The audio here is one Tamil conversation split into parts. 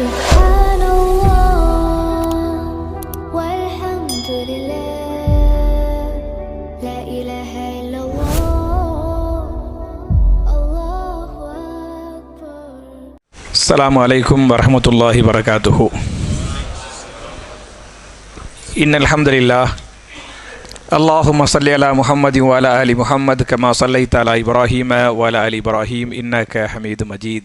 سبحان الله والحمد لله. لا إله إلا الله. الله أكبر. السلام عليكم ورحمة الله وبركاته. إن الحمد لله. اللهم صل على محمد وعلى آل محمد كما صليت على إبراهيم وعلى آل إبراهيم إنك حميد مجيد.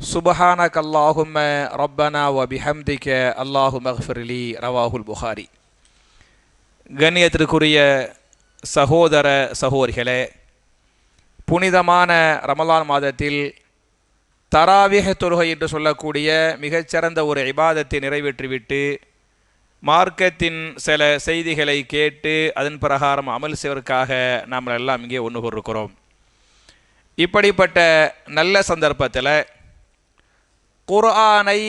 சுபஹானக் அல்லாஹும்ம ரப்பனா வ பிஹம்திக அல்லாஹு மஹ்ஃபிர்லி ரவாஹுல் புகாரி. கண்ணியத்திற்குரிய சகோதர சகோதரிகளே புனிதமான ரமலான் மாதத்தில் தராவிக தொழுகை என்று சொல்லக்கூடிய மிகச்சிறந்த ஒரு இபாதத்தை நிறைவேற்றிவிட்டு மார்க்கத்தின் சில செய்திகளை கேட்டு அதன் பிரகாரம் அமல் செய்வதற்காக நாம் எல்லாம் இங்கே ஒன்று கூறுக்கிறோம் இப்படிப்பட்ட நல்ல சந்தர்ப்பத்தில் குர்ஆனை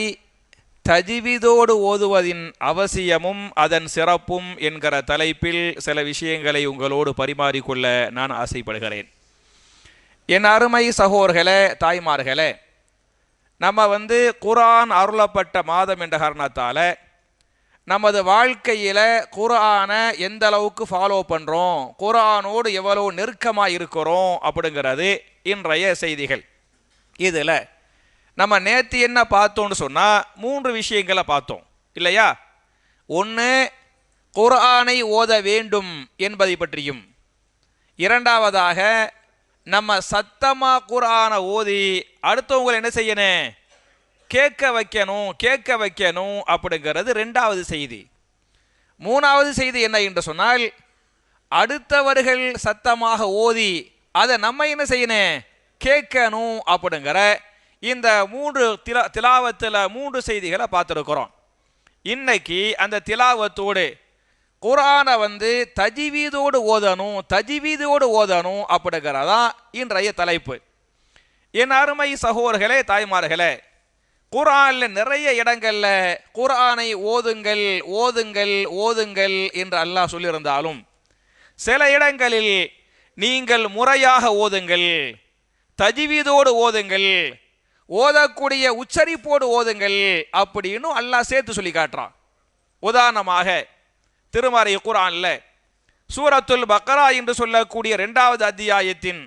தஜிவிதோடு ஓதுவதின் அவசியமும் அதன் சிறப்பும் என்கிற தலைப்பில் சில விஷயங்களை உங்களோடு பரிமாறிக்கொள்ள நான் ஆசைப்படுகிறேன். என் அருமை சகோர்களே தாய்மார்களே நம்ம வந்து குர்ஆன் அருளப்பட்ட மாதம் என்ற காரணத்தால் நமது வாழ்க்கையில் குர்ஆனை எந்த அளவுக்கு ஃபாலோ பண்ணுறோம் குர்ஆனோடு எவ்வளோ நெருக்கமாக இருக்கிறோம் அப்படிங்கிறது இன்றைய செய்திகள். இதில் நம்ம நேற்று என்ன பார்த்தோம்னு சொன்னால் மூன்று விஷயங்களை பார்த்தோம். இல்லையா? ஒன்று குர்ஆனை ஓத வேண்டும் என்பதை பற்றியும். இரண்டாவதாக நம்ம சத்தமாக குர்ஆனை ஓதி அடுத்தவங்களை என்ன செய்யணும்? கேட்க வைக்கணும் கேட்க வைக்கணும் அப்படிங்கிறது ரெண்டாவது செய்தி. மூணாவது செய்தி என்ன என்று சொன்னால் அடுத்தவர்கள் சத்தமாக ஓதி அதை நம்ம என்ன செய்யணும்? கேட்கணும் அப்படிங்கிற இந்த மூன்று திலா திலாவத்தில் மூன்று செய்திகளை பார்த்துருக்குறோம். இன்னைக்கு அந்த திலாவத்தோடு குரானை வந்து தஜிவீதோடு ஓதணும் தஜிவீதோடு ஓதணும் அப்படிங்கிறதா இன்றைய தலைப்பு. என் அருமை சகோதரர்களே தாய்மார்களே குரானில் நிறைய இடங்களில் குரானை ஓதுங்கள் ஓதுங்கள் ஓதுங்கள் என்று அல்லாஹ் சொல்லியிருந்தாலும் சில இடங்களில் நீங்கள் முறையாக ஓதுங்கள் தஜிவீதோடு ஓதுங்கள் ஓதக்கூடிய உச்சரிப்போடு ஓதுங்கள் அப்படின்னு அல்லாஹ் சேர்த்து சொல்லி காட்டுறான். உதாரணமாக திருமறை குரான்ல சூரத்துல் பக்ரா என்று சொல்லக்கூடிய இரண்டாவது அத்தியாயத்தின்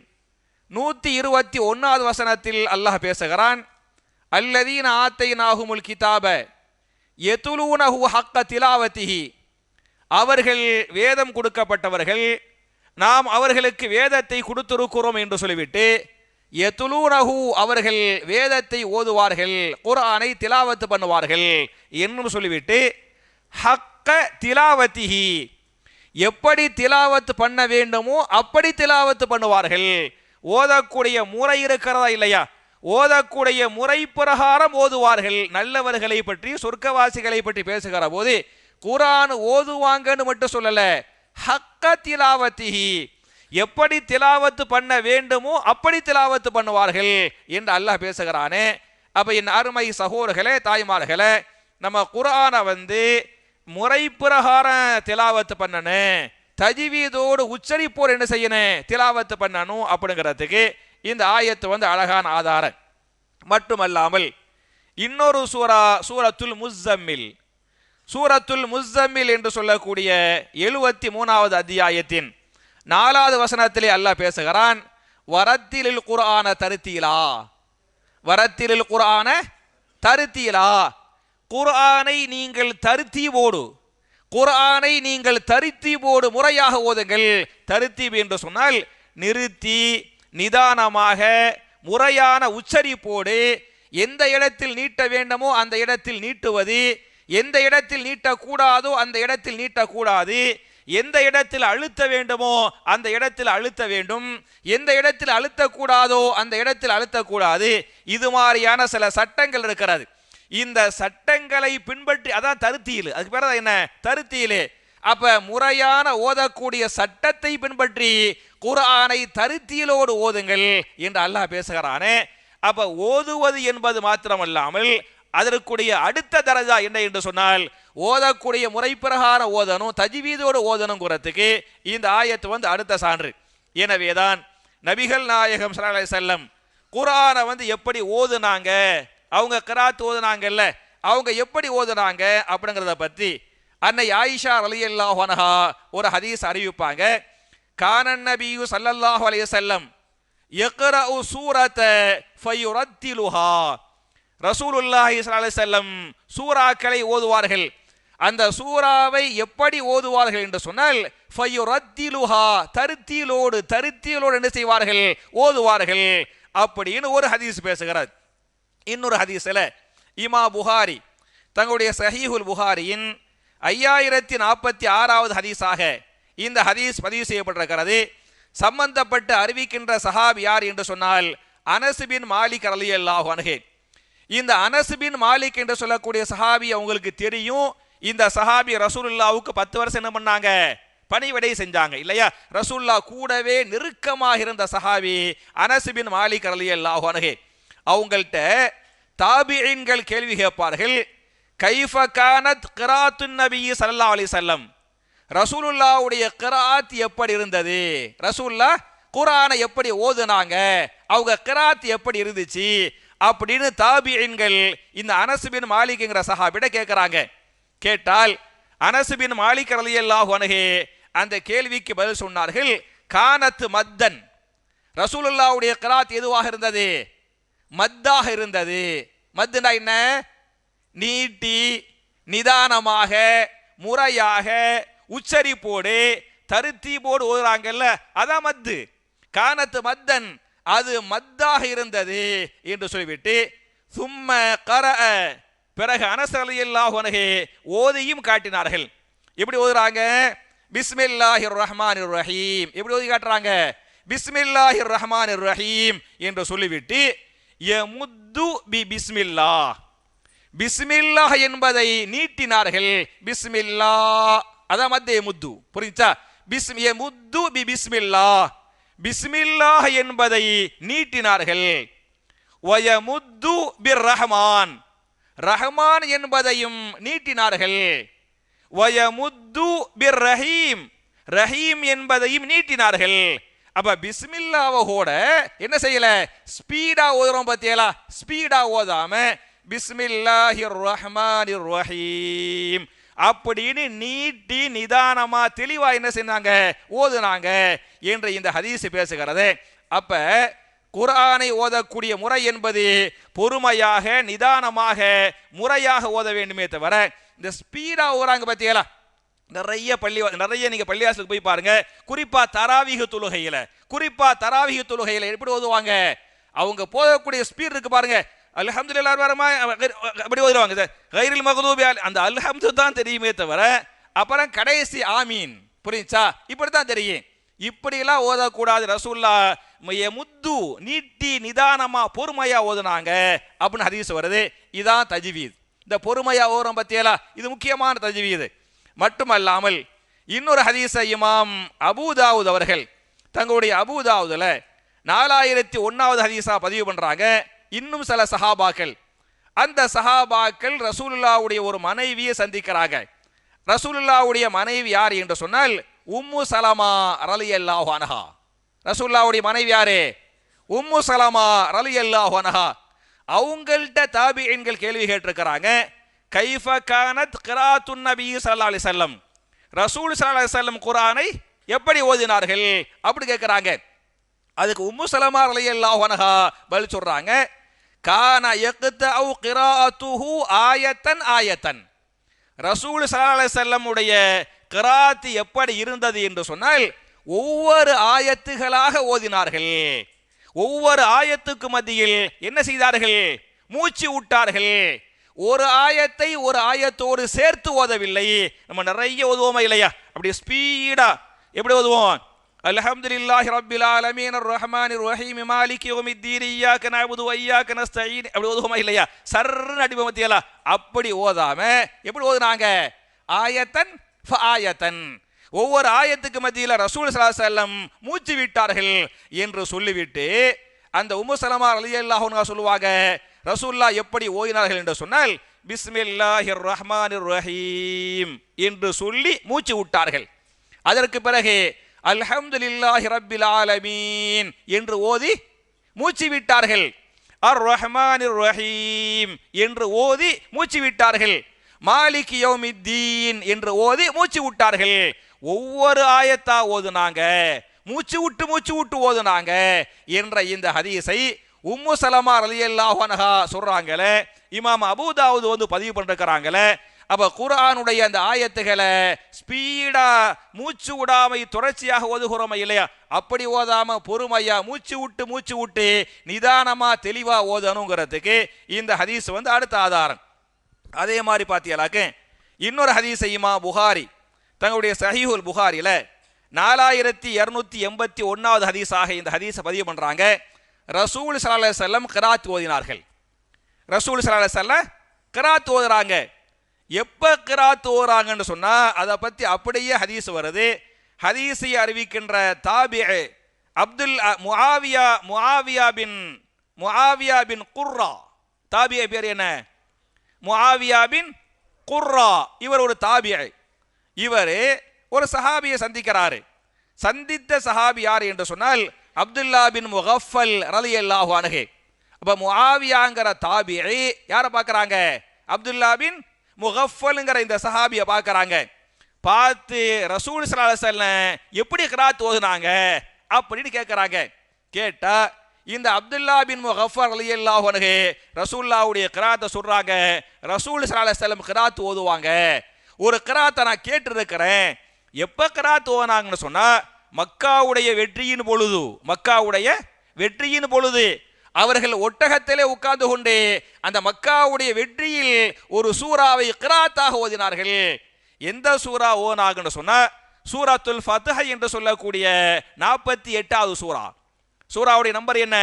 நூற்றி இருபத்தி ஒன்றாவது வசனத்தில் அல்லாஹ் பேசுகிறான் அல்லதீன ஆத்தை நாகுமுல் கிதாப எதுலூனஹு ஹக்க திலாவத்திஹி. அவர்கள் வேதம் கொடுக்கப்பட்டவர்கள் நாம் அவர்களுக்கு வேதத்தை கொடுத்திருக்கிறோம் என்று சொல்லிவிட்டு எதுலூனஹு அவர்கள் வேதத்தை ஓதுவார்கள் குரானை திலாவத்து பண்ணுவார்கள் என்று சொல்லிவிட்டு ஹக்க திலாவத்திஹி எப்படி திலாவத்து பண்ண வேண்டுமோ அப்படி திலாவத்து பண்ணுவார்கள். ஓதக்கூடிய முறை இருக்கிறதா இல்லையா? ஓதக்கூடிய முறை பிரகாரம் ஓதுவார்கள். நல்லவர்களை பற்றி சொர்க்கவாசிகளை பற்றி பேசுகிற போது குரான் ஓதுவாங்கன்னு மட்டும் சொல்லலை ஹக்க திலாவத்திஹி எப்படி திலாவத்து பண்ண வேண்டுமோ அப்படி திலாவத்து பண்ணுவார்கள் என்று அல்லாஹ் பேசுகிறானே. அப்ப என் அருமை சகோதரர்களே தாய்மார்களே நம்ம குரானை வந்து முறை பிரகாரம் திலாவத்து பண்ணணும் தஜிவீதோடு உச்சரிப்போர் என்ன செய்யணும் திலாவத்து பண்ணணும் அப்படிங்கிறதுக்கு இந்த ஆயத்து வந்து அழகான ஆதாரம். மட்டுமல்லாமல் இன்னொரு சூரா சூரத்துல் முஸ்ஸம்மில் சூரத்துல் முஸ்ஸம்மில் என்று சொல்லக்கூடிய எழுபத்தி மூணாவது அத்தியாயத்தின் நாலாவது வசனத்திலே அல்லாஹ் பேசுகிறான் வரத்திலில் குர்ஆன தருத்தீலா? வரத்திலில் குர்ஆன தருத்தீலா? குர்ஆனை நீங்கள் தருத்தி போடு குர்ஆனை நீங்கள் தரித்தீவோடு முறையாக ஓதுங்கள். தருத்தீப் என்று சொன்னால் நிறுத்தி நிதானமாக முறையான உச்சரிப்போடு எந்த இடத்தில் நீட்ட வேண்டுமோ அந்த இடத்தில் நீட்டுவது எந்த இடத்தில் நீட்டக்கூடாதோ அந்த இடத்தில் நீட்டக்கூடாது எந்த இடத்தில் அழுத்த வேண்டுமோ அந்த இடத்தில் அழுத்த வேண்டும். எந்த இடத்தில் அழுத்தக்கூடாதோ அந்த இடத்தில் அழுத்தக்கூடாது. இது மாதிரியான சில சட்டங்கள் இருக்கிறது. இந்த சட்டங்களை பின்பற்றி அதான் தருத்தியில். அதுக்கு பேர் என்ன? தருத்தியிலே. அப்ப முறையான ஓதக்கூடிய சட்டத்தை பின்பற்றி குர்ஆனை தருத்தியலோடு ஓதுங்கள் என்று அல்லாஹ் பேசுகிறானே. அப்ப ஓதுவது என்பது மாத்திரமல்லாமல் அதற்குடைய அடுத்த தரஜா என்ன என்று சொன்னால் ஓதக்கூடிய முறை பிரகாரம் ஓதணும் தஜ்வீதோடு ஓதணுங்கிறதுக்கு இந்த ஆயத்து வந்து அடுத்த சான்று. எனவேதான் நபிகள் நாயகம் சலாஹ் செல்லம் குரானை வந்து எப்படி ஓதுனாங்க அவங்க கராத்து ஓதுனாங்கல்ல அவங்க எப்படி ஓதுனாங்க அப்படிங்கிறத பற்றி அன்னை ஆயிஷா அலி அல்லாஹனஹா ஒரு ஹதீஸ் அறிவிப்பாங்க. கானன் நபியு சல்லல்லாஹு அலைய செல்லம் யக்ரஉ சூரத்தை ஃபையுரத்திலுஹா. ரசூலுல்லாஹி ஸல்லல்லாஹு செல்லம் சூறாக்களை ஓதுவார்கள். அந்த சூறாவை எப்படி ஓதுவார்கள் என்று சொன்னால் ஃபையுரத்திலுஹா தருத்தியிலோடு தருத்தியிலோடு என்ன செய்வார்கள்? ஓதுவார்கள். அப்படின்னு ஒரு ஹதீஸ் பேசுகிறார். இன்னொரு ஹதீஸில் இமா புகாரி தங்களுடைய சஹீஹுல் புகாரியின் ஐயாயிரத்தி நாற்பத்தி ஆறாவது ஹதீஸாக இந்த ஹதீஸ் பதிவு செய்யப்பட்டிருக்கிறது. சம்பந்தப்பட்டு அறிவிக்கின்ற சஹாப் யார் என்று சொன்னால் அனசுபின் மாலிக் அலி ரலியல்லாஹு அணுகே இந்த அனசுபின் மாலிக் என்று சொல்லக்கூடிய சஹாபி அவங்களுக்கு தெரியும். இந்த சஹாபி ரசூலுல்லாவுக்கு பத்து வருஷம் என்ன பண்ணாங்க? பணிவிடை செஞ்சாங்க இல்லையா? ரசூல்லா கூடவே நெருக்கமாக இருந்த சஹாபி அனசுபின் மாலிக் மாலிக் அல்லாஹ் அணுகே அவங்கள்ட்ட தாபியன்கள் கேள்வி கேட்பார்கள். கைஃப கானத் கிராத்து நபி சல்லா அலி வஸல்லம். ரசூலுல்லாவுடைய கிராத் எப்படி இருந்தது? ரசூல்லா குரானை எப்படி ஓதுனாங்க? அவங்க கிராத் எப்படி இருந்துச்சு? அப்படின்னு தாபியன்கள் இந்த அனசுபின் மாலிக்ங்கிற சஹாபிட கேட்குறாங்க. கேட்டால் அனசுபின் பின் மாலிக் ரலியல்லாஹு அணுகே அந்த கேள்விக்கு பதில் சொன்னார்கள் கானத்து மத்தன். ரசூலுல்லாவுடைய கராத் எதுவாக இருந்தது? மத்தாக இருந்தது. மத்துனா என்ன? நீட்டி நிதானமாக முறையாக உச்சரிப்போடு தருத்தீபோடு ஓதுறாங்கல்ல அதான் மத்து. கானத்து மத்தன் அது மத்தாக இருந்தது என்று சொல்லிவிட்டு சும்ம கர பிறகு அனசலியல்லாஹு அன்ஹு ஓதியும் காட்டினார்கள். எப்படி ஓதுறாங்க? பிஸ்மில்லாஹிர் ரஹ்மான் ரஹீம் எப்படி ஓதி காட்டுறாங்க? பிஸ்மில்லாஹிர் ரஹ்மான் ரஹீம் என்று சொல்லிவிட்டு எமுத்து பி பிஸ்மில்லா பிஸ்மில்லா என்பதை நீட்டினார்கள். பிஸ்மில்லா அதான் மத்திய முத்து புரிஞ்சா பிஸ்ம் முத்து பி பிஸ்மில்லா பிஸ்மில்லா என்பதை நீட்டினார்கள். வயமுத்து பிர் ரஹ்மான் ரஹ்மான் என்பதையும் நீட்டினார்கள். வயமுத்து பிர் ரஹீம் ரஹீம் என்பதையும் நீட்டினார்கள். அப்ப பிஸ்மில்லாவை கூட என்ன செய்யல? ஸ்பீடா ஓதுறோம் பத்தியலா ஸ்பீடா ஓதாம பிஸ்மில்லாஹிர் ரஹ்மானிர் ரஹீம் அப்படின்னு நீட்டி நிதானமா தெளிவா என்ன செஞ்சாங்க ஓதுனாங்க. என்று இந்த ஹதீஸ் பேசுகிறது. அப்ப குர்ஆனை ஓதக்கூடிய முறை என்பது பொறுமையாக நிதானமாக முறையாக ஓத வேண்டுமே தவிர இந்த ஸ்பீடா ஓதுறாங்க பார்த்தீங்களா நிறைய பள்ளி நிறைய நீங்க பள்ளிவாசலுக்கு போய் பாருங்க. குறிப்பா தராவிக தொழுகையில குறிப்பா தராவிக தொழுகையில் எப்படி ஓதுவாங்க? அவங்க போகக்கூடிய ஸ்பீட் இருக்கு பாருங்க. அல்ஹம்துலில்லாஹ் வரமா அப்படி ஓதுவாங்க சார் கைரில் மகதூபி அந்த அல்ஹம்து தான் தெரியுமே தவிர அப்புறம் கடைசி ஆமீன். புரியுச்சா இப்படி தான் தெரியும். இப்படியெல்லாம் ஓதக்கூடாது. ரசூல்லா முத்து நீட்டி நிதானமா பொறுமையா ஓதுனாங்க அப்படின்னு ஹதீஸ் வருது. இதான் தஜ்வீத். இந்த பொறுமையா ஓரம் பத்தியலா? இது முக்கியமான தஜ்வீது. மட்டுமல்லாமல் இன்னொரு ஹதீஸை இமாம் அபுதாவுத் அவர்கள் தங்களுடைய அபுதாவுதில் நாலாயிரத்தி ஒன்றாவது ஹதீஸா பதிவு பண்ணுறாங்க இன்னும் சில சஹாபாக்கள். அந்த சஹாபாக்கள் ரசூலுல்லாவுடைய ஒரு மனைவியை சந்திக்கிறாங்க. ரசூலுல்லாவுடைய மனைவி யார் என்று சொன்னால் உம்மு சலமா ரலி அல்லாஹ் அனஹா. ரசூலுல்லாவுடைய மனைவியாரே உம்மு சலமா ரலி அல்லாஹ் அனஹா. அவங்கள்ட்ட தாபியன்கள் கேள்வி கேட்டிருக்கிறாங்க. கைஃப கானத் கிராத்து நபி சல்லா அலி வஸல்லம். ரசூல் சல்லா அலி வஸல்லம் குரானை எப்படி ஓதினார்கள்? அப்படி கேட்குறாங்க. அதுக்கு உம்மு சலமா ரலியல்லாஹு அன்ஹா பதில் சொல்றாங்க. கான எக்குத்த அவு கிராத்துஹு ஆயத்தன் ஆயத்தன். ரசூல் சல்லா அலி வஸல்லம் உடைய கிராத் எப்படி இருந்தது என்று சொன்னால் ஒவ்வொரு ஆயத்துகளாக ஓதினார்கள். ஒவ்வொரு ஆயத்துக்கு மத்தியில் என்ன செய்தார்கள்? மூச்சு விட்டார்கள். ஒரு ஆயத்தை ஒரு ஆயத்தோடு சேர்த்து ஓதவில்லை. நம்ம நிறைய ஓதுவோமா இல்லையா? அப்படி ஸ்பீடா எப்படி ஓதுவோம்? அல்ஹம்துலில்லாஹி ரப்பில் ஆலமீன் அர்ரஹ்மானிர் ரஹீம் மாலிகி யௌமித்தீன் இய்யாக நஅபுது வ இய்யாக நஸ்தஈன். அப்படி ஓதுவோமா இல்லையா? சர்ன்னு அடிமை மத்தியலா அப்படி ஓதாம எப்படி ஓதுனாங்க? ஆயத்தன் ஆயத்தன் ஒவ்வொரு ஆயத்துக்கு மத்தியில் ரசூல் ஸல்லல்லாஹு மூச்சு விட்டார்கள் என்று சொல்லிவிட்டு அந்த உம்மு சலமா ரலியல்லாஹு சொல்லுவாங்க ரசூல்லா எப்படி ஓயினார்கள் என்று சொன்னால் பிஸ்மில்லாஹிர் ரஹ்மான் ரஹீம் என்று சொல்லி மூச்சு விட்டார்கள். அதற்கு பிறகு அல்ஹம்துலில்லாஹி ரப்பில் ஆலமீன் என்று ஓதி மூச்சு விட்டார்கள். அர் ரஹ்மான் ரஹீம் என்று ஓதி மூச்சு விட்டார்கள். மாலிக் யோமித்தீன் என்று ஓதி மூச்சு விட்டார்கள். ஒவ்வொரு ஆயத்தா ஓதுனாங்க. மூச்சு விட்டு மூச்சு விட்டு ஓதுனாங்க என்ற இந்த ஹதீஸை உம்மு சலமா அலி அல்லாஹனஹா சொல்றாங்களே. இமாம் அபுதாவுது வந்து பதிவு பண்ணிருக்கிறாங்களே. அப்ப குரானுடைய அந்த ஆயத்துகளை ஸ்பீடா மூச்சு விடாமை தொடர்ச்சியாக ஓதுகிறோமா இல்லையா? அப்படி ஓதாம பொறுமையா மூச்சு விட்டு மூச்சு விட்டு நிதானமா தெளிவா ஓதணுங்கிறதுக்கு இந்த ஹதீஸ் வந்து அடுத்த ஆதாரம். அதே மாதிரி பார்த்தீங்களாக்க இன்னொரு ஹதீசையுமா புகாரி தங்களுடைய சஹீஹுல் புகாரியில் நாலாயிரத்தி இரநூத்தி எண்பத்தி ஒன்றாவது ஹதீஸாக இந்த ஹதீஸை பதிவு பண்ணுறாங்க ரசூல் ஸல்லல்லாஹு செல்லம் கிராத் ஓதினார்கள். ரசூல் ஸல்லல்லாஹு செல்ல கிராத் ஓதுறாங்க. எப்போ கிராத் ஓதுறாங்கன்னு சொன்னால் அதை பற்றி அப்படியே ஹதீஸ் வருது. ஹதீஸை அறிவிக்கின்ற தாபி அப்துல் அ- முஆவியா முஆவியா பின் முஆவியா பின் குர்ரா. தாபிய பேர் என்ன? முஆவியாபின் குர்ரா. இவர் ஒரு தாபியை இவர் ஒரு சஹாபியை சந்திக்கிறாரு. சந்தித்த சஹாபி யார் என்று சொன்னால் அப்துல்லா பின் முகஃபல் ரலியல்லாஹு அணுகே அப்போ முஆவியாங்கிற தாபியை யாரை பார்க்குறாங்க அப்துல்லா பின் முகஃபல்ங்கிற இந்த சஹாபியை பார்க்குறாங்க பார்த்து ரசூல் சலாஹல்ல எப்படி கிராத் ஓதுனாங்க? அப்படின்னு கேட்குறாங்க கேட்டால் இந்த அப்துல்லா பின் முஹஃபர் அலி அல்லாஹ் அன்ஹு ரசூல்லாவுடைய கிராத்தை சொல்றாங்க. ரசூல் ஸல்லல்லாஹு அலைஹி கிராத் ஓதுவாங்க. ஒரு கிராத்தை நான் கேட்டிருக்கிறேன். எப்ப கிராத் ஓனாங்கன்னு சொன்னா மக்காவுடைய வெற்றியின் பொழுது மக்காவுடைய வெற்றியின் பொழுது. அவர்கள் ஒட்டகத்திலே உட்கார்ந்து கொண்டு அந்த மக்காவுடைய வெற்றியில் ஒரு சூறாவை கிராத்தாக ஓதினார்கள். எந்த சூறா ஓனாகுன்னு சொன்னா சூராத்துல் ஃபத்ஹ என்று சொல்லக்கூடிய நாற்பத்தி எட்டாவது சூரா சூராவுடைய நம்பர் என்ன?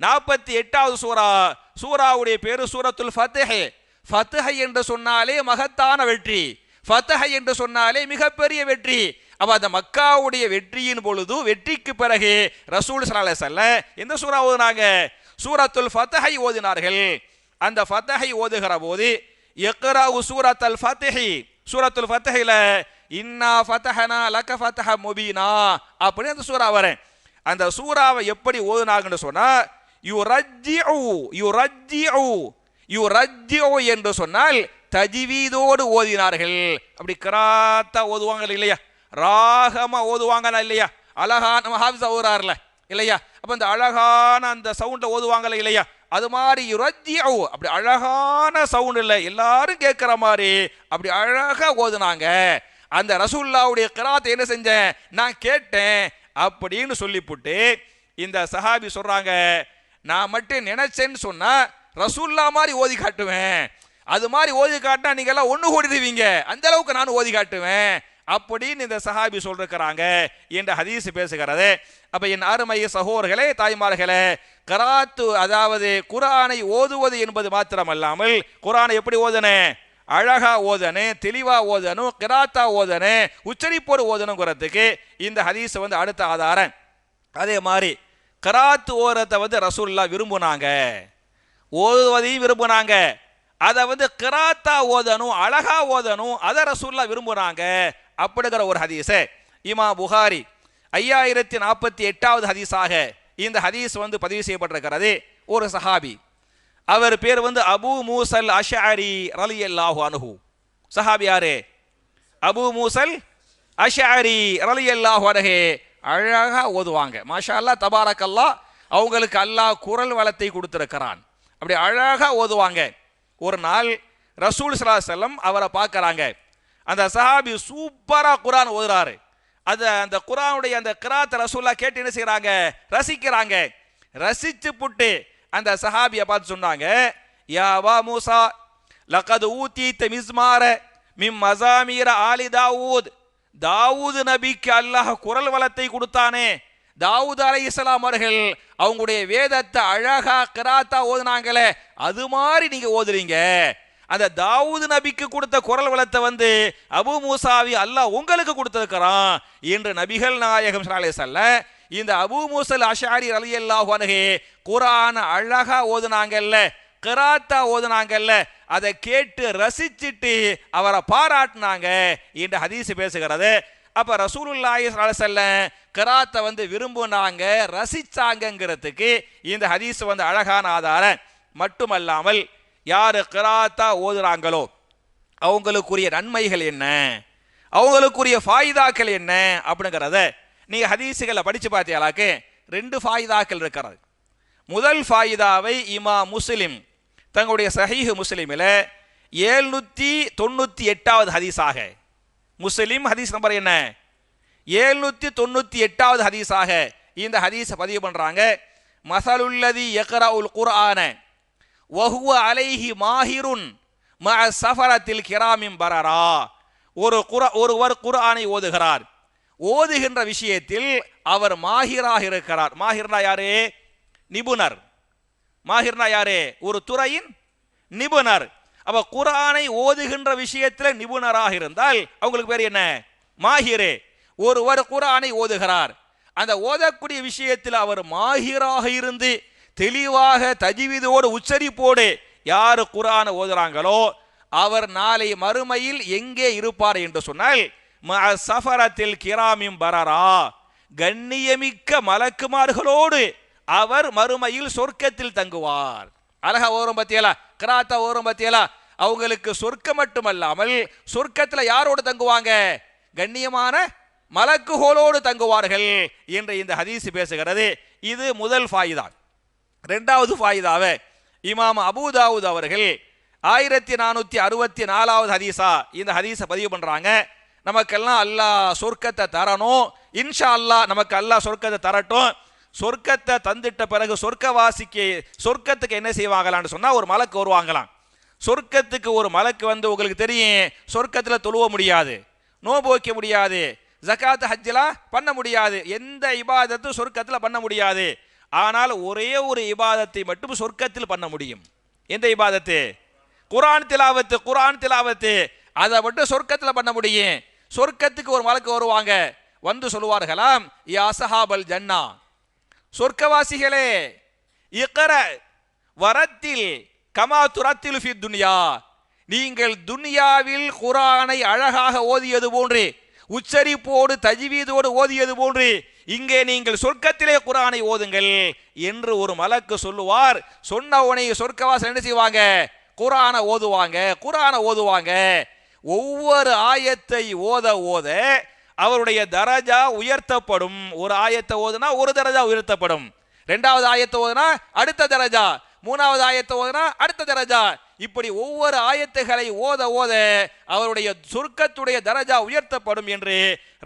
நாற்பத்தி எட்டாவது சூரா சூராவுடைய பேரு சூரத்துல் ஃபத்தஹே ஃபத்தஹை என்று சொன்னாலே மகத்தான வெற்றி. ஃபத்தஹை என்று சொன்னாலே மிகப்பெரிய வெற்றி. அப்ப அந்த மக்காவுடைய வெற்றியின் பொழுது வெற்றிக்கு பிறகு ரசூல் ஸல்லல்லாஹு செல்ல எந்த சூரா ஓதுனாங்க? சூரத்துல் ஃபத்தஹை ஓதினார்கள். அந்த ஃபத்தஹை ஓதுகிற போது எக்ரா சூரத் அல் ஃபத்தஹி சூரத்துல் ஃபத்தஹில இன்னா ஃபதஹனா லக ஃபதஹ முபீனா அப்படி அந்த சூரா வரேன் அந்த சூறாவை எப்படி ஓதுனாங்கன்னு சொன்னா யுரஜ்ஜிஉ யு ரஜ்ஜி என்று சொன்னால் தஜிவீதோடு ஓதினார்கள். அப்படி கிராத்தா ஓதுவாங்க இல்லையா? ராகமா ஓதுவாங்களா இல்லையா? அழகா நம்ம ஹாஃபிஸா ஓதுறாருல இல்லையா? அப்போ இந்த அழகான அந்த சவுண்டில் ஓதுவாங்கல்ல இல்லையா? அது மாதிரி யுரஜ்ஜிஉ அப்படி அழகான சவுண்ட் இல்லை எல்லாரும் கேட்குற மாதிரி அப்படி அழகாக ஓதுனாங்க. அந்த ரசூல்லாவுடைய கிராத்தை என்ன செஞ்சேன்? நான் கேட்டேன். அப்படின்னு சொல்லிப்புட்டு இந்த சஹாபி சொல்கிறாங்க நான் மட்டும் நினைச்சேன்னு சொன்னால் ரசூல்லா மாதிரி ஓதி காட்டுவேன். அது மாதிரி ஓதி காட்டினா நீங்கள் எல்லாம் ஒன்று ஓடிடுவீங்க அந்த அளவுக்கு நான் ஓதி காட்டுவேன். அப்படின்னு இந்த சஹாபி சொல்லிருக்கிறாங்க. என்ற ஹதீஸ் பேசுகிறது. அப்போ என் அருமைய சகோதரர்களே தாய்மார்களே கராத்து அதாவது குரானை ஓதுவது என்பது மாத்திரமல்லாமல் குரானை எப்படி ஓதுனேன் அழகா ஓதணும் தெளிவா ஓதணும் கிராத்தா ஓதணும் உச்சரிப்போடு ஓதணுங்கிறதுக்கு இந்த ஹதீஸை வந்து அடுத்த ஆதாரம். அதே மாதிரி கராத்து ஓரத்தை வந்து ரசூல்லா விரும்புனாங்க. ஓதுவதையும் விரும்புனாங்க. அதை வந்து கிராத்தா ஓதணும் அழகா ஓதணும் அதை ரசூல்லா விரும்புனாங்க அப்படிங்கிற ஒரு ஹதீஸை. இமா புகாரி ஐயாயிரத்தி நாற்பத்தி எட்டாவது ஹதீஸாக இந்த ஹதீஸ் வந்து பதிவு செய்யப்பட்டிருக்கிறது. ஒரு சஹாபி அவர் பேர் வந்து அபு மூசல் அஷாரி ரலியல்லாஹு அனுஹு. சஹாபி யாரு? அபு மூசல் அஷாரி ரலியல்லாஹு அனஹே. அழகாக ஓதுவாங்க. மாஷா அல்லா தபாரக்கல்லா அவங்களுக்கு அல்லாஹ் குரல் வளத்தை கொடுத்துருக்கிறான். அப்படி அழகாக ஓதுவாங்க. ஒரு நாள் ரசூல் சலா செல்லம் அவரை பார்க்குறாங்க. அந்த சஹாபி சூப்பராக குரான் ஓதுறாரு. அது அந்த குரானுடைய அந்த கிராத்தை ரசூல்லா கேட்டு என்ன செய்கிறாங்க ரசிக்கிறாங்க. ரசித்து புட்டு அந்த சஹாபியை பார்த்து சொன்னாங்க யா வா மூசா லகது ஊத்தீத்த மிஸ்மார மிம் மசாமீர ஆலி தாவூத். தாவூது நபிக்கு அல்லாஹ் குரல் வளத்தை கொடுத்தானே. தாவூத் அலை இஸ்லாம் அவர்கள் அவங்களுடைய வேதத்தை அழகா கிராத்தா ஓதுனாங்களே அது மாதிரி நீங்க ஓதுறீங்க. அந்த தாவூது நபிக்கு கொடுத்த குரல் வளத்தை வந்து அபு மூசாவி அல்லாஹ் உங்களுக்கு கொடுத்துருக்கிறான் என்று நபிகள் நாயகம் ஸல்லல்லாஹு அலைஹி இந்த அபு மூசல் அஷாரி ரலியல்லாஹு அன்ஹு குரான அழகா ஓதுனாங்கல்ல கிராத்தா ஓதுனாங்கல்ல அதை கேட்டு ரசிச்சிட்டு அவரை பாராட்டினாங்க என்று ஹதீஸ் பேசுகிறது. அப்ப ரசூலுல்லாஹி ஸல்லல்லாஹு அலைஹி கிராத்தை வந்து விரும்புனாங்க ரசிச்சாங்கங்கிறதுக்கு இந்த ஹதீஸ் வந்து அழகான ஆதாரம். மட்டுமல்லாமல் யார் கிராத்தா ஓதுறாங்களோ அவங்களுக்குரிய நன்மைகள் என்ன? அவங்களுக்குரிய ஃபாயிதாக்கள் என்ன? அப்படிங்கிறத நீ ஹதீஸுகளை படித்து பார்த்தீங்களாக்கு ரெண்டு ஃபாயிதாக்கள் இருக்கிறது. முதல் ஃபாயிதாவை இமா முஸ்லிம் தங்களுடைய சஹீஹ் முஸ்லிமில் ஏழ்நூற்றி தொண்ணூற்றி எட்டாவது ஹதீஸாக. முஸ்லிம் ஹதீஸ் நம்பர் என்ன? ஏழ்நூற்றி தொண்ணூற்றி எட்டாவது ஹதீஸாக இந்த ஹதீஸை பதிவு பண்ணுறாங்க மசலுல்லதி எக்ரா உல் குர்ஆன வஹுவ அலைஹி மாஹிருன் ம சஃபரத்தில் கிராமிம் பரரா. ஒரு குர ஒருவர் குர்ஆனை ஓதுகிறார். ஓதுகின்ற விஷயத்தில் அவர் மாஹிராக இருக்கிறார். மாஹிர்னா யாரே? நிபுணர். மாஹிர்னா யாரே? ஒரு துறையின் நிபுணர். அப்ப குரானை ஓதுகின்ற விஷயத்தில் நிபுணராக இருந்தால் அவங்களுக்கு பேர் என்ன? மாஹிரே. ஒருவர் குரானை ஓதுகிறார். அந்த ஓதக்கூடிய விஷயத்தில் அவர் மாஹிராக இருந்து தெளிவாக தஜிவிதோடு உச்சரிப்போடு யார் குரானை ஓதுறாங்களோ அவர் நாளை மறுமையில் எங்கே இருப்பார் என்று சொன்னால் சஃபரத்தில் கிராமிம் பரரா. கண்ணியமிக்க மலக்குமார்களோடு அவர் மறுமையில் சொர்க்கத்தில் தங்குவார். அழகா ஓரம் பத்தியலா? கிராத்தா ஓரம் பத்தியலா? அவங்களுக்கு சொர்க்கம் மட்டுமல்லாமல் சொர்க்கத்துல யாரோடு தங்குவாங்க? கண்ணியமான மலக்குகோளோடு தங்குவார்கள் என்று இந்த ஹதீஸ் பேசுகிறது. இது முதல் ஃபாயிதா. ரெண்டாவது ஃபாயிதாவை இமாம் அபுதாவுத் அவர்கள் ஆயிரத்தி நானூற்றி அறுபத்தி நாலாவது ஹதீஸா இந்த ஹதீஸை பதிவு பண்ணுறாங்க நமக்கெல்லாம் அல்லாஹ் சொர்க்கத்தை தரணும். இன்ஷா அல்லாஹ் நமக்கு அல்லாஹ் சொர்க்கத்தை தரட்டும். சொர்க்கத்தை தந்துட்ட பிறகு சொர்க்கவாசிக்கு சொர்க்கத்துக்கு என்ன செய்வாங்களான்னு சொன்னால் ஒரு மலக்கு வருவாங்களாம் சொர்க்கத்துக்கு ஒரு மலக்கு வந்து உங்களுக்கு தெரியும். சொர்க்கத்தில் தொழுவ முடியாது. நோன்பு வைக்க முடியாது. ஜக்காத்து ஹஜ்ஜெலாம் பண்ண முடியாது. எந்த இபாதத்தும் சொர்க்கத்தில் பண்ண முடியாது. ஆனால் ஒரே ஒரு இபாதத்தை மட்டும் சொர்க்கத்தில் பண்ண முடியும். எந்த இபாதத்து? குரான் திலாவத்து குரான் திலாவத்து. அதை மட்டும் சொர்க்கத்தில் பண்ண முடியும். சொர்க்கத்துக்கு ஒரு மலக்கு வருவாங்க. வந்து சொல்லுவார்களாம் யாசஹாபல் ஜன்னா சொர்க்கவாசிகளே இக்கர வரத்தில் கமா துரத்தில் ஃபி துன்யா நீங்கள் துன்யாவில் குரானை அழகாக ஓதியது போன்று உச்சரிப்போடு தஜ்வீதோடு ஓதியது போன்று இங்கே நீங்கள் சொர்க்கத்திலே குரானை ஓதுங்கள் என்று ஒரு மலக்கு சொல்லுவார். சொன்ன உனையை சொர்க்கவாசல் என்ன செய்வாங்க? குரானை ஓதுவாங்க குரானை ஓதுவாங்க. ஒவ்வொரு ஆயத்தை ஓத ஓத அவருடைய தரஜா உயர்த்தப்படும். ஒரு ஆயத்தை ஓதுனா ஒரு தரஜா உயர்த்தப்படும். ரெண்டாவது ஆயத்தை ஓதுனா அடுத்த தரஜா. மூணாவது ஆயத்தை ஓதுனா அடுத்த தரஜா. இப்படி ஒவ்வொரு ஆயத்துகளை ஓத ஓத அவருடைய சொர்க்கத்துடைய தரஜா உயர்த்தப்படும் என்று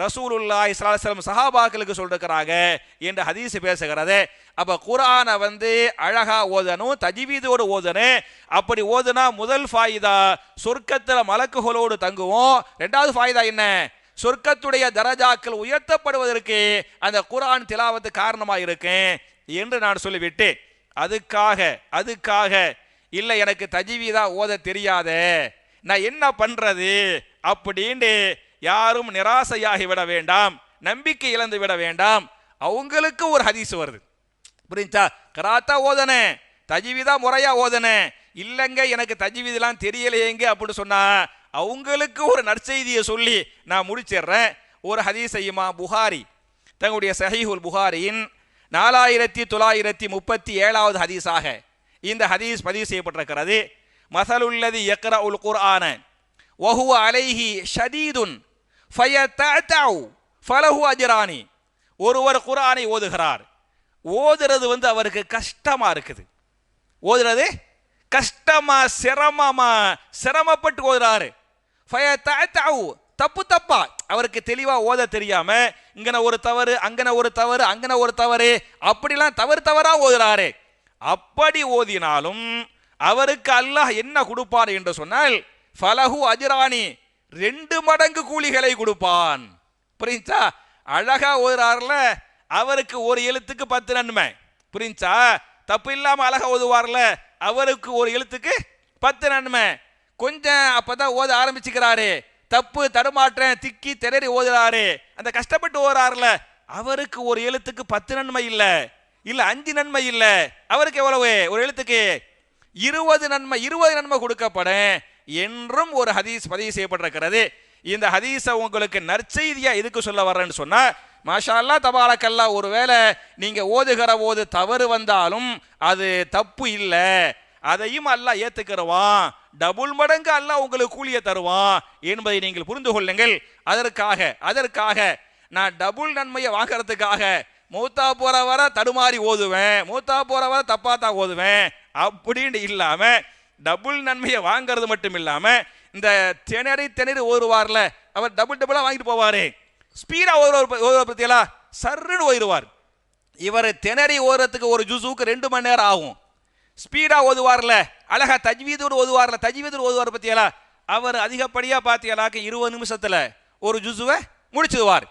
ரசூலுல்லா ஸல்லல்லாஹு சஹாபாக்களுக்கு சொல்லிருக்கிறாங்க என்று ஹதீஸ் பேசுகிறது. அப்ப குரானை வந்து அழகா ஓதணும் தஜிவீதோடு ஓதணும். அப்படி ஓதுனா முதல் ஃபாயிதா சொர்க்கத்தில் மலக்குகளோடு தங்குவோம். ரெண்டாவது ஃபாயிதா என்ன? சொர்க்கத்துடைய தரஜாக்கள் உயர்த்தப்படுவதற்கு அந்த குரான் திலாவத்து காரணமாக இருக்கு என்று நான் சொல்லிவிட்டு அதுக்காக அதுக்காக இல்லை எனக்கு தஜிவீதா ஓத தெரியாதே. நான் என்ன பண்ணுறது அப்படின்னு யாரும் நிராசையாகி விட வேண்டாம். நம்பிக்கை இழந்து விட வேண்டாம். அவங்களுக்கு ஒரு ஹதீஸ் வருது. புரிஞ்சா? கராத்தா ஓதனே. தஜிவிதா முறையா ஓதனே. இல்லைங்க எனக்கு தஜிவிதெல்லாம் தெரியலையேங்க அப்படின்னு சொன்னா அவங்களுக்கு ஒரு நற்செய்தியை சொல்லி நான் முடிச்சிடுறேன். ஒரு ஹதீசையுமா புகாரி. தங்களுடைய சஹீஹுல் புகாரியின் நாலாயிரத்தி தொள்ளாயிரத்தி முப்பத்தி ஏழாவது ஹதீஸாக. இந்த ஹதீஸ் பதிவு செய்யப்பட்டிருக்கிறது. மசலுள்ளது யக்ர உல் குர்ஆன வஹுவ அலைஹி ஷதீதுன் ஃபயத்தஅதஉ ஃபலஹு அஜ்ரானி. ஒருவர் குர்ஆனை ஓதுகிறார். ஓதுறது வந்து அவருக்கு கஷ்டமாக இருக்குது. ஓதுறது கஷ்டமா சிரமமா சிரமப்பட்டு ஓதுறாரு. ஃபயத்தஅதஉ தப்பு தப்பா? அவருக்கு தெளிவாக ஓத தெரியாம இங்கன ஒரு தவறு அங்கன ஒரு தவறு அங்கன ஒரு தவறு அப்படிலாம் தவறு தவறா ஓதுறாரு. அப்படி ஓதினாலும் அவருக்கு அல்லாஹ் என்ன கொடுப்பார் என்று சொன்னால் ஃபலஹு அஜிரானி ரெண்டு மடங்கு கூலிகளை கொடுப்பான். புரிஞ்சா அழகா ஓதுறாருல அவருக்கு ஒரு எழுத்துக்கு பத்து நன்மை. புரிஞ்சா தப்பு இல்லாம அழகா ஓதுவார்ல அவருக்கு ஒரு எழுத்துக்கு பத்து நன்மை. கொஞ்சம் அப்பதான் ஓத ஆரம்பிச்சுக்கிறாரு. தப்பு தடுமாற்றம் திக்கி திணறி ஓதுறாரு. அந்த கஷ்டப்பட்டு ஓதுறாருல அவருக்கு ஒரு எழுத்துக்கு பத்து நன்மை இல்லை. இல்ல அஞ்சு நன்மை இல்ல. அவருக்கு எவ்வளவு? ஒரு எழுத்துக்கு இருபது நன்மை இருபது நன்மை கொடுக்கப்படும் என்றும் ஒரு ஹதீஸ் பதிவு செய்யப்பட்டிருக்கிறது. இந்த ஹதீஸை உங்களுக்கு நற்செய்தியா எதுக்கு சொல்ல வர்றேன்னு சொன்னா மாஷா அல்லா ஒருவேளை நீங்க ஓதுகிற போது தவறு வந்தாலும் அது தப்பு இல்லை. அதையும் அல்லாஹ் ஏத்துக்கிறவான் டபுள் மடங்கு அல்லாஹ் உங்களுக்கு கூலியை தருவான் என்பதை நீங்கள் புரிந்து கொள்ளுங்கள். அதற்காக அதற்காக நான் டபுள் நன்மையை வாங்கிறதுக்காக மூத்தா போகிற வர தடுமாறி ஓதுவேன் மூத்தா போகிற வர தப்பாத்தா தான் ஓதுவேன் அப்படின்னு இல்லாமல் டபுள் நன்மையை வாங்குறது மட்டும் இல்லாமல் இந்த திணறி திணறி ஓதுவார்ல அவர் டபுள் டபுளாக வாங்கிட்டு போவார். ஸ்பீடாக ஓதுவார் ஓதுவார் பத்தியலா? சர்ருன்னு ஓயிடுவார் இவர் திணறி ஓதுறதுக்கு ஒரு ஜுசுக்கு ரெண்டு மணி நேரம் ஆகும். ஸ்பீடாக ஓதுவார்ல அழகா தஜ்வீதோடு ஓதுவார்ல தஜ்வீதோடு ஓதுவார் பத்தியலா? அவர் அதிகப்படியாக பார்த்தீங்களாக்க இருபது நிமிஷத்தில் ஒரு ஜுசுவை முடிச்சிடுவார்.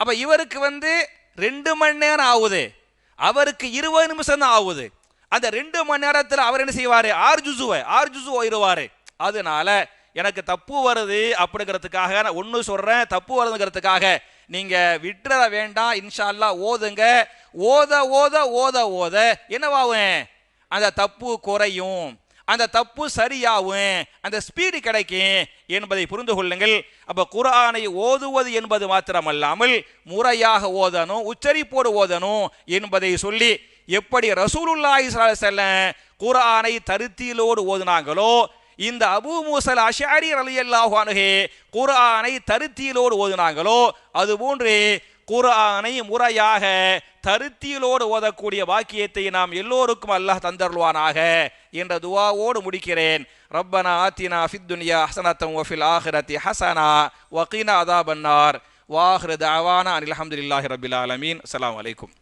அப்போ இவருக்கு வந்து ரெண்டு மணி நேரம் ஆகுது. அவருக்கு இருபது நிமிஷம் தான் ஆகுது. அந்த ரெண்டு மணி நேரத்தில் அவர் என்ன செய்வார்? ஆறு ஜுசுவை ஆறு ஜுசு ஓயிடுவார். அதனால எனக்கு தப்பு வருது அப்படிங்கிறதுக்காக நான் ஒன்று சொல்கிறேன் தப்பு வருதுங்கிறதுக்காக நீங்கள் விட்டுற வேண்டாம். இன்ஷால்லா ஓதுங்க. ஓத ஓத ஓத ஓத. என்னவாகும் அந்த தப்பு குறையும். அந்த தப்பு சரியாகும் அந்த ஸ்பீடு கிடைக்கும் என்பதை புரிந்து கொள்ளுங்கள். அப்போ குர்ஆனை ஓதுவது என்பது மாத்திரமல்லாமல் முறையாக ஓதணும் உச்சரிப்போடு ஓதணும் என்பதை சொல்லி எப்படி ரசூலுல்லாஹி செல்ல குரானை தருத்தியிலோடு குர்ஆனை ஓதுனாங்களோ இந்த அபு மூசல் அஷாரி ரலியல்லாஹு அன்ஹு குர்ஆனை தருத்தியிலோடு ஓதுனாங்களோ அதுபோன்று குர்ஆனை முறையாக தருத்தியிலோடு ஓதக்கூடிய வாக்கியத்தை நாம் எல்லோருக்கும் அல்லாஹ் தந்தருள்வானாக. என்ற துவாவோடு முடிக்கிறேன். ரப்பனா ஆத்தினா ஃபித் துன்யா ஹசனத்தம் ஒஃபில் ஆஹிரத்தி ஹசனா வகீனா அதாபன்னார் வாஹிர தாவானா அனில் அஹமதுல்லாஹி ரபில் ஆலமீன். அலாம் அலைக்கும்.